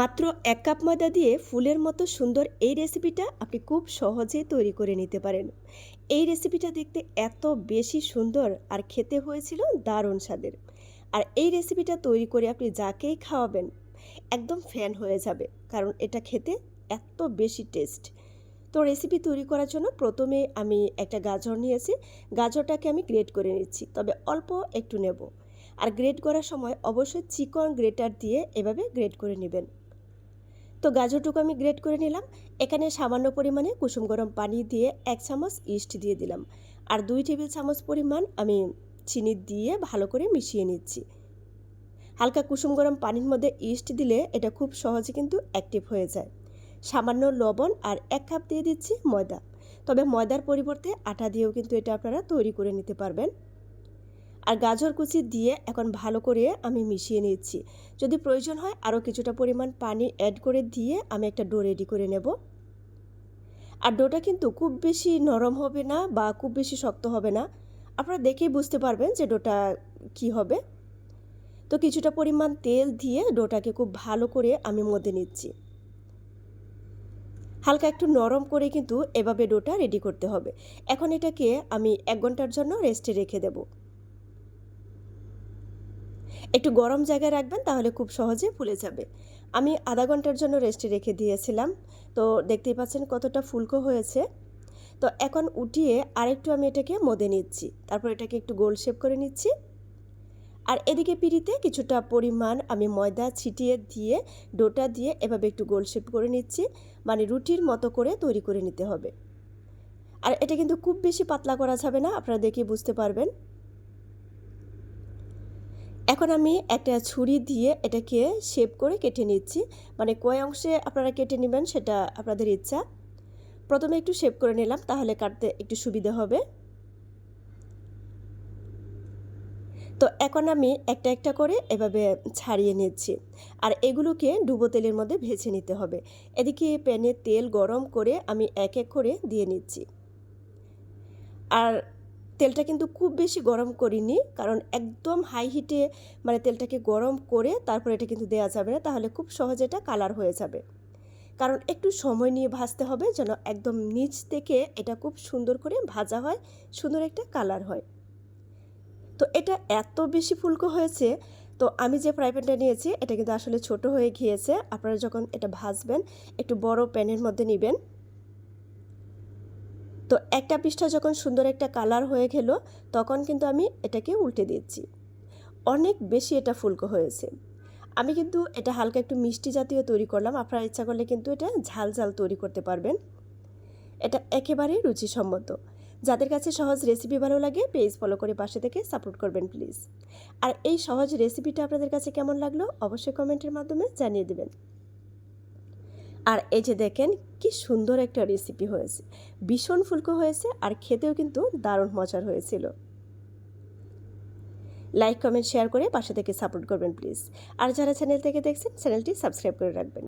মাত্র এক কাপ ময়দা দিয়ে ফুলের মতো সুন্দর এই রেসিপিটা আপনি খুব সহজেই তৈরি করে নিতে পারেন। এই রেসিপিটা দেখতে এত বেশি সুন্দর আর খেতে হয়েছিল দারুণ স্বাদের। আর এই রেসিপিটা তৈরি করে আপনি যাকেই খাওয়াবেন, একদম ফ্যান হয়ে যাবে, কারণ এটা খেতে এত বেশি টেস্ট। তো রেসিপি তৈরি করার জন্য প্রথমে আমি একটা গাজর নিয়েছি। গাজরটাকে আমি গ্রেট করে নিচ্ছি, তবে অল্প একটু নেব। আর গ্রেট করার সময় অবশ্যই চিকন গ্রেটার দিয়ে এভাবে গ্রেট করে নেবেন। তো গাজরটুকু আমি গ্রেট করে নিলাম। এখানে সামান্য পরিমাণে কুসুম গরম পানি দিয়ে এক চামচ ইস্ট দিয়ে দিলাম। আর দুই টেবিল চামচ পরিমাণ আমি চিনি দিয়ে ভালো করে মিশিয়ে নিচ্ছি। হালকা কুসুম গরম পানির মধ্যে ইস্ট দিলে এটা খুব সহজে কিন্তু অ্যাক্টিভ হয়ে যায়। সামান্য লবণ আর এক কাপ দিয়ে দিচ্ছি ময়দা। তবে ময়দার পরিবর্তে আটা দিয়েও কিন্তু এটা আপনারা তৈরি করে নিতে পারবেন। আর গাজর কুচি দিয়ে এখন ভালো করে আমি মিশিয়ে নিচ্ছি। যদি প্রয়োজন হয় আরও কিছুটা পরিমাণ পানি অ্যাড করে দিয়ে আমি একটা ডো রেডি করে নেব। আর ডোটা কিন্তু খুব বেশি নরম হবে না বা খুব বেশি শক্ত হবে না। আপনারা দেখেই বুঝতে পারবেন যে ডোটা কি হবে। তো কিছুটা পরিমাণ তেল দিয়ে ডোটাকে খুব ভালো করে আমি মধ্যে নিচ্ছি। হালকা একটু নরম করে কিন্তু এভাবে ডোটা রেডি করতে হবে। এখন এটাকে আমি এক ঘণ্টার জন্য রেস্টে রেখে দেবো। একটু গরম জায়গায় রাখবেন, তাহলে খুব সহজে ফুলে যাবে। আমি আধা ঘণ্টার জন্য রেস্টে রেখে দিয়েছিলাম। তো দেখতেই পাচ্ছেন কতটা ফুলকো হয়েছে। তো এখন উঠিয়ে আরেকটু আমি এটাকে মদে নিচ্ছি। তারপর এটাকে একটু গোল শেপ করে নিচ্ছি। আর এদিকে পিড়িতে কিছুটা পরিমাণ আমি ময়দা ছিটিয়ে দিয়ে, ডোটা দিয়ে এভাবে একটু গোল শেপ করে নিচ্ছি। মানে রুটির মতো করে তৈরি করে নিতে হবে। আর এটা কিন্তু খুব বেশি পাতলা করা যাবে না, আপনারা দেখে বুঝতে পারবেন। এখন আমি একটা ছুরি দিয়ে এটাকে শেপ করে কেটে নিচ্ছি। মানে কয় অংশে আপনারা কেটে নেবেন সেটা আপনাদের ইচ্ছা। প্রথমে একটু শেপ করে নিলাম, তাহলে কাটতে একটু সুবিধা হবে। তো এখন আমি একটা একটা করে এভাবে ছাড়িয়ে নিচ্ছি। আর এগুলোকে ডুবো তেলের মধ্যে ভেজে নিতে হবে। এদিকে প্যানে তেল গরম করে আমি এক এক করে দিয়ে নিচ্ছি। আর তেলটা কিন্তু খুব বেশি গরম করিনি, কারণ একদম হাই হিটে মানে তেলটাকে গরম করে তারপর এটা কিন্তু দেওয়া যাবে না, তাহলে খুব সহজে এটা কালার হয়ে যাবে। কারণ একটু সময় নিয়ে ভাজতে হবে যেন একদম নিচ থেকে এটা খুব সুন্দর করে ভাজা হয়, সুন্দর একটা কালার হয়। তো এটা এত বেশি ফুলকো হয়েছে, তো আমি যে ফ্রাই প্যানটা নিয়েছি এটা কিন্তু আসলে ছোট হয়ে গিয়েছে, আপনারা যখন এটা ভাজবেন একটু বড় প্যানের মধ্যে নেবেন। তো একটা পৃষ্ঠা যখন সুন্দর একটা কালার হয়ে গেল, তখন কিন্তু আমি এটাকে উল্টে দিচ্ছি অনেক বেশি এটা ফুলকো হয়েছে। আমি কিন্তু এটা হালকা একটু মিষ্টি জাতীয় তৈরি করলাম। আপনারা ইচ্ছা করলে কিন্তু এটা ঝাল ঝাল তৈরি করতে পারবেন। এটা একেবারেই রুচিসম্মত। যাদের কাছে সহজ রেসিপি ভালো লাগে পেজ ফলো করে পাশে থেকে সাপোর্ট করবেন প্লিজ আর এই সহজ রেসিপিটা আপনাদের কাছে কেমন লাগল, অবশ্যই কমেন্টের মাধ্যমে জানিয়ে দেবেন। আর এই যে দেখেন, কি সুন্দর একটা রেসিপি হয়েছে। ভীষণ ফুলকো হয়েছে আর খেতেও কিন্তু দারুণ মজার হয়েছিল। লাইক কমেন্ট শেয়ার করে পাশে থেকে সাপোর্ট করবেন প্লিজ আর যারা চ্যানেল থেকে দেখছেন চ্যানেলটি সাবস্ক্রাইব করে রাখবেন।